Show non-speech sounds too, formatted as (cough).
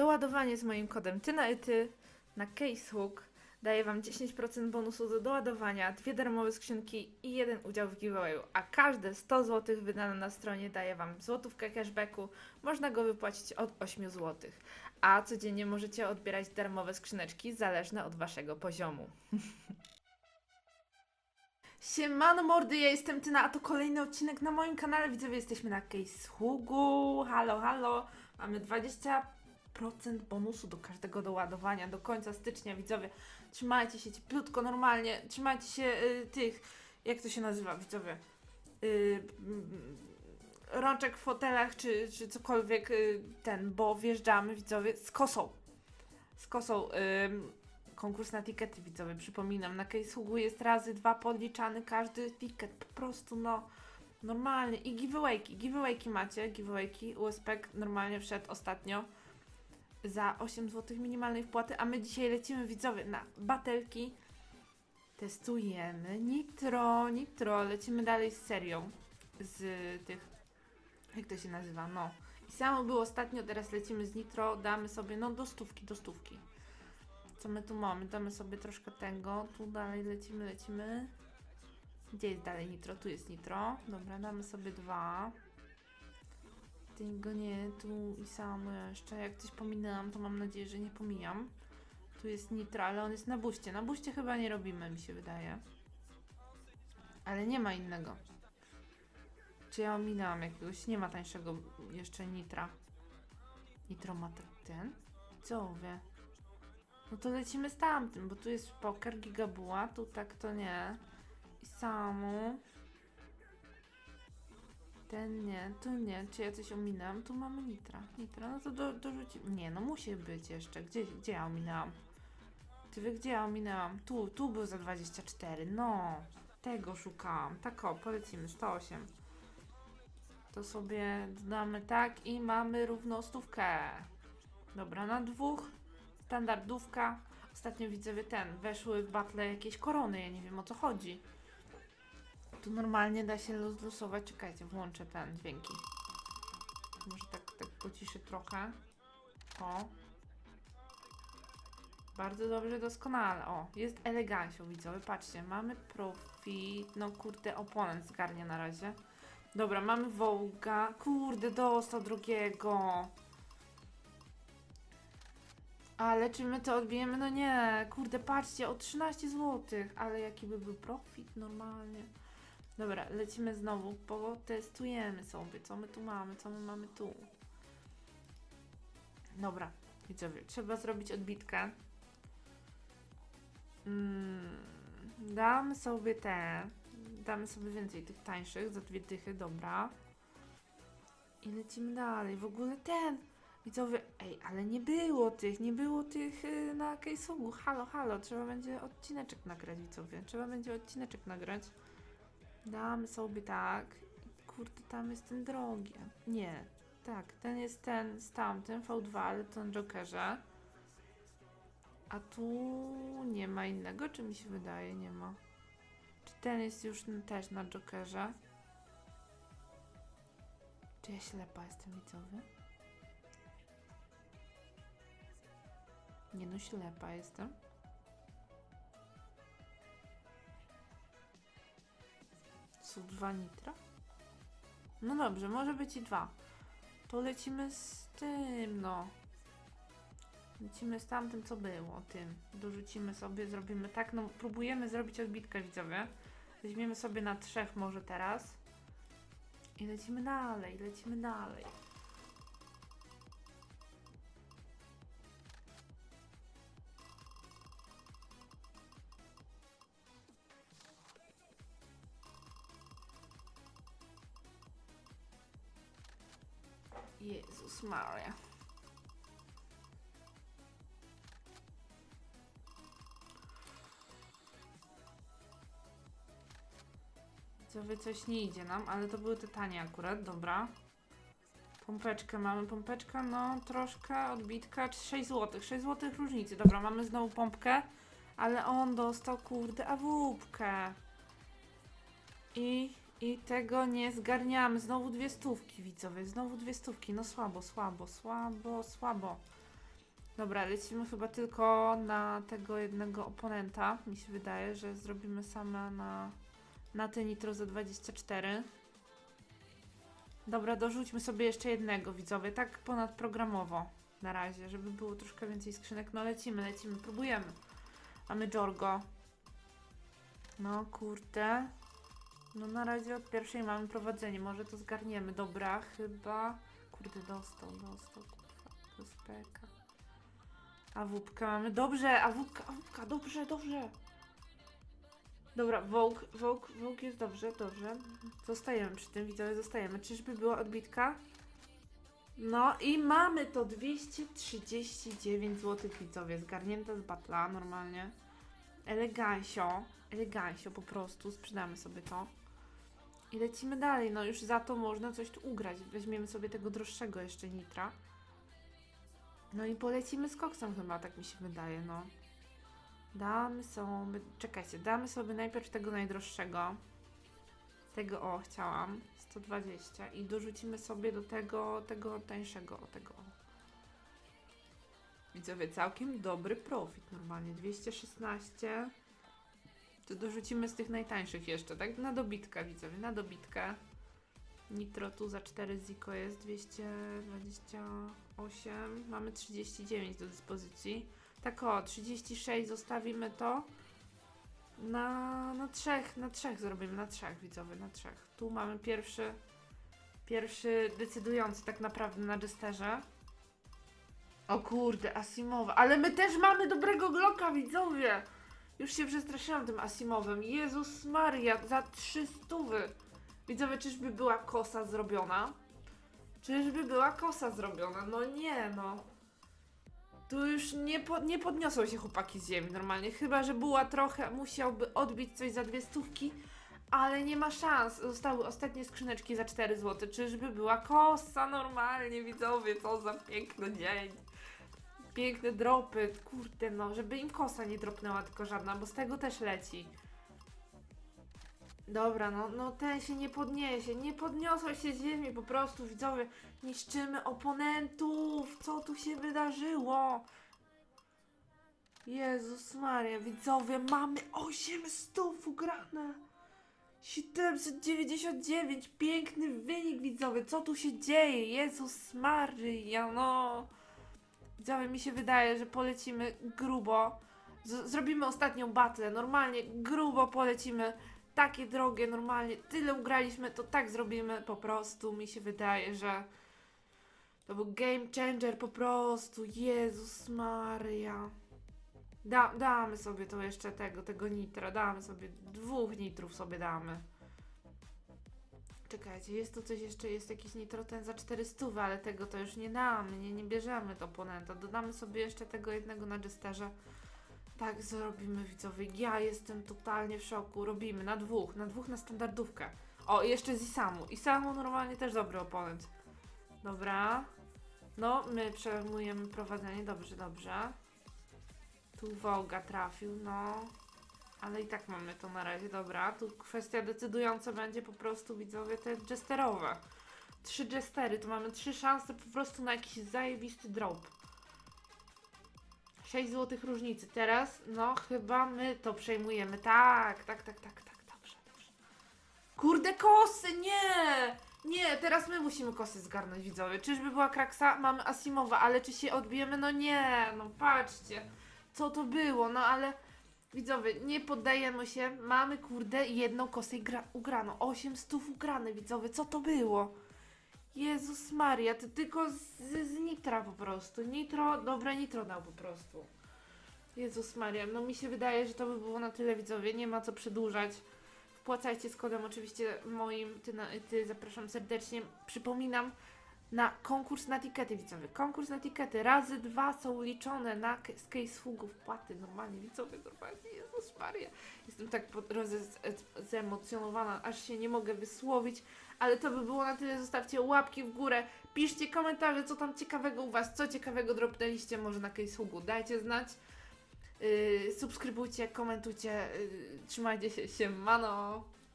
Doładowanie z moim kodem ty na ty na Casehook daje Wam 10% bonusu do doładowania, dwie darmowe skrzynki i jeden udział w giveawayu, a każde 100 zł wydane na stronie daje Wam złotówkę cashbacku, można go wypłacić od 8 zł, a codziennie możecie odbierać darmowe skrzyneczki zależne od Waszego poziomu. (laughs) Siemano mordy, ja jestem Tyna, a to kolejny odcinek na moim kanale. Widzowie, jesteśmy na Casehooku. Halo, halo. Mamy 20% bonusu do każdego doładowania do końca stycznia, widzowie. Trzymajcie się cieplutko, normalnie. Trzymajcie się y, tych, jak to się nazywa, widzowie? Y, mm, rączek w fotelach, czy, czy cokolwiek y, ten, bo wjeżdżamy, widzowie, z kosą. Z kosą. ym, konkurs na tikety widzowie, przypominam. Na Casehooku jest razy dwa podliczany każdy ticket. Po prostu, no, normalnie. I giveawayki. Giveawayki macie. Giveawayki. USP normalnie wszedł ostatnio za 8 zł minimalnej wpłaty, a my dzisiaj lecimy widzowie na batelki. Testujemy nitro, nitro. Lecimy dalej z serią z tych, jak to się nazywa, no. I samo było ostatnio, teraz lecimy z nitro, damy sobie, no do stówki, do stówki. Co my tu mamy? Damy sobie troszkę tego. Tu dalej lecimy, lecimy. Gdzie jest dalej nitro? Tu jest nitro. Dobra, damy sobie dwa. Tego nie, tu i samo jeszcze. Jak coś pominęłam, to mam nadzieję, że nie pomijam. Tu jest nitro, ale on jest na buście. Na buście chyba nie robimy, mi się wydaje. Ale nie ma innego. Czy ja ominęłam jakiegoś? Nie ma tańszego jeszcze nitra. Nitro ma te- ten? Co wie? No to lecimy z tamtym, bo tu jest poker, gigabuła, tu tak to nie. I samo. Ten nie, tu nie. Czy ja coś ominęłam? Tu mamy nitra. Nitra, no to do, dorzucimy. Nie, no musi być jeszcze. Gdzie, gdzie ja ominęłam? Ty wie, gdzie ja ominęłam? Tu, tu był za 24. No, tego szukałam. Tak o, polecimy. 108. To sobie dodamy tak i mamy równo stówkę. Dobra, na dwóch standardówka. Ostatnio widzowie ten, weszły w battle jakieś korony, ja nie wiem o co chodzi. Tu normalnie da się losować, czekajcie, włączę ten dźwięki. Może tak, tak pociszę trochę. O. Bardzo dobrze, doskonale. O, jest elegancio, widzowie, patrzcie, mamy profit, no kurde, oponent zgarnia na razie. Dobra, mamy wołga, kurde, dostał drugiego. Ale czy my to odbijemy? No nie, kurde, patrzcie, o 13 zł. Ale jaki by był profit normalnie. Dobra, lecimy znowu, potestujemy sobie, co my tu mamy, co my mamy tu. Dobra, widzowie, trzeba zrobić odbitkę. Mm, damy sobie te, damy sobie więcej tych tańszych, za dwie dychy, dobra. I lecimy dalej. W ogóle ten, Widzowie, ej, ale nie było tych, nie było tych y, na Case'u. Halo, halo, trzeba będzie odcineczek nagrać, widzowie. Trzeba będzie odcineczek nagrać. Damy sobie tak. Kurde, tam jest ten drogi. Nie, tak, ten jest ten z tamtym, V2, ale to na Jokerze. A tu nie ma innego, czy mi się wydaje? Nie ma. Czy ten jest już też na Jokerze? Czy ja ślepa jestem, widzowie? Nie no, ślepa jestem. Są dwa nitra? No dobrze, może być i dwa. To lecimy z tym, no. Lecimy z tamtym, co było, tym. Dorzucimy sobie, zrobimy tak, no próbujemy zrobić odbitkę, widzowie. Weźmiemy sobie na trzech może teraz. I lecimy dalej, lecimy dalej. Jezus Maria. Co wy coś nie idzie nam, ale to były te tanie akurat, dobra. Pompeczkę mamy, pompeczka, no troszkę, odbitka, 6 zł, 6 zł różnicy. Dobra, mamy znowu pompkę, ale on dostał, kurde, awupkę. I, I tego nie zgarniamy. Znowu dwie stówki, widzowie, znowu dwie stówki. No słabo, słabo, słabo, słabo. Dobra, lecimy chyba tylko na tego jednego oponenta. Mi się wydaje, że zrobimy same na, na te nitro za 24. Dobra, dorzućmy sobie jeszcze jednego, widzowie, tak ponadprogramowo na razie, żeby było troszkę więcej skrzynek. No lecimy, lecimy, próbujemy. Mamy Jorgo. No kurde. No na razie od pierwszej mamy prowadzenie, może to zgarniemy. Dobra, chyba... Kurde, dostał, dostał, kurwa, to jest peka. A wódkę mamy. Dobrze, a wódka, a wódka, dobrze, dobrze. Dobra, Vogue, Vogue, Vogue jest dobrze, dobrze. Zostajemy przy tym, widzowie, zostajemy. Czyżby była odbitka? No i mamy to 239 zł, widzowie, zgarnięte z batla normalnie. Elegancio, elegancio po prostu, sprzedamy sobie to. I lecimy dalej, no już za to można coś tu ugrać. Weźmiemy sobie tego droższego jeszcze nitra. No i polecimy z koksem chyba, tak mi się wydaje, no. Damy sobie, czekajcie, damy sobie najpierw tego najdroższego. Tego, o, chciałam, 120 i dorzucimy sobie do tego, tego tańszego, tego, o. Widzowie, całkiem dobry profit normalnie, 216. To dorzucimy z tych najtańszych jeszcze, tak? Na dobitkę, widzowie, na dobitkę. Nitro tu za 4 ziko jest 228. Mamy 39 do dyspozycji. Tak o, 36 zostawimy to. Na, na trzech, na trzech zrobimy, na trzech widzowie, na trzech. Tu mamy pierwszy, pierwszy decydujący tak naprawdę na Jesterze. O kurde, Asimowa. Ale my też mamy dobrego Glocka, widzowie! Już się przestraszyłam tym Asimowym. Jezus Maria, za 300. Widzowie, czyżby była kosa zrobiona? Czyżby była kosa zrobiona? No nie, no. Tu już nie, po, nie podniosą się chłopaki z ziemi normalnie. Chyba, że była trochę, musiałby odbić coś za dwie stówki, ale nie ma szans. Zostały ostatnie skrzyneczki za 4 zł. Czyżby była kosa normalnie, widzowie? Co za piękny dzień. Piękne dropy, kurde no, żeby im kosa nie dropnęła tylko żadna, bo z tego też leci. Dobra, no, no ten się nie podniesie, nie podniosą się z ziemi, po prostu widzowie, niszczymy oponentów, co tu się wydarzyło? Jezus Maria, widzowie, mamy 800 ugrane. 799, piękny wynik widzowie, co tu się dzieje? Jezus Maria, no. Widzowie, mi się wydaje, że polecimy grubo. Z zrobimy ostatnią battle, normalnie grubo polecimy. Takie drogie, normalnie tyle ugraliśmy, to tak zrobimy po prostu. Mi się wydaje, że to był game changer po prostu. Jezus Maria. Da, damy sobie to jeszcze tego, tego nitra, damy sobie, dwóch nitrów sobie damy. Czekajcie, jest tu coś jeszcze, jest jakiś nitro ten za 400, ale tego to już nie damy, nie, nie bierzemy do oponenta. Dodamy sobie jeszcze tego jednego na Jesterze. Tak zrobimy widzowie, ja jestem totalnie w szoku, robimy na dwóch, na dwóch na standardówkę. O, jeszcze z Isamu, Isamu normalnie też dobry oponent. Dobra. No, my przejmujemy prowadzenie, dobrze, dobrze. Tu Wołga trafił, no. Ale i tak mamy to na razie, dobra. Tu kwestia decydująca będzie po prostu, widzowie, te jesterowe. Trzy jestery, to mamy trzy szanse po prostu na jakiś zajebisty drop. 6 złotych różnicy. Teraz, no chyba my to przejmujemy. Tak, tak, tak, tak, tak, dobrze, dobrze. Kurde, kosy, nie! Nie, teraz my musimy kosy zgarnąć, widzowie. Czyżby była kraksa? Mamy Asimowa, ale czy się odbijemy? No nie, no patrzcie. Co to było? No ale widzowie, nie poddajemy się. Mamy, kurde, jedną kosę gra- ugraną. 8 stów ugrane, widzowie. Co to było? Jezus Maria, to tylko z, z nitra po prostu. Nitro, dobre nitro dał po prostu. Jezus Maria, no mi się wydaje, że to by było na tyle widzowie, nie ma co przedłużać. Wpłacajcie z kodem oczywiście moim, ty, na, ty zapraszam serdecznie. Przypominam, na konkurs na tikety widzowie. Konkurs na tikety razy dwa są liczone na z płaty. Normalnie widzowie, normalnie, Jezus Maria. Jestem tak pod- roze- zemocjonowana, aż się nie mogę wysłowić. Ale to by było na tyle. Zostawcie łapki w górę. Piszcie komentarze, co tam ciekawego u Was, co ciekawego dropnęliście może na case hugu. Dajcie znać. Yy, subskrybujcie, komentujcie. Yy, trzymajcie się, siemano.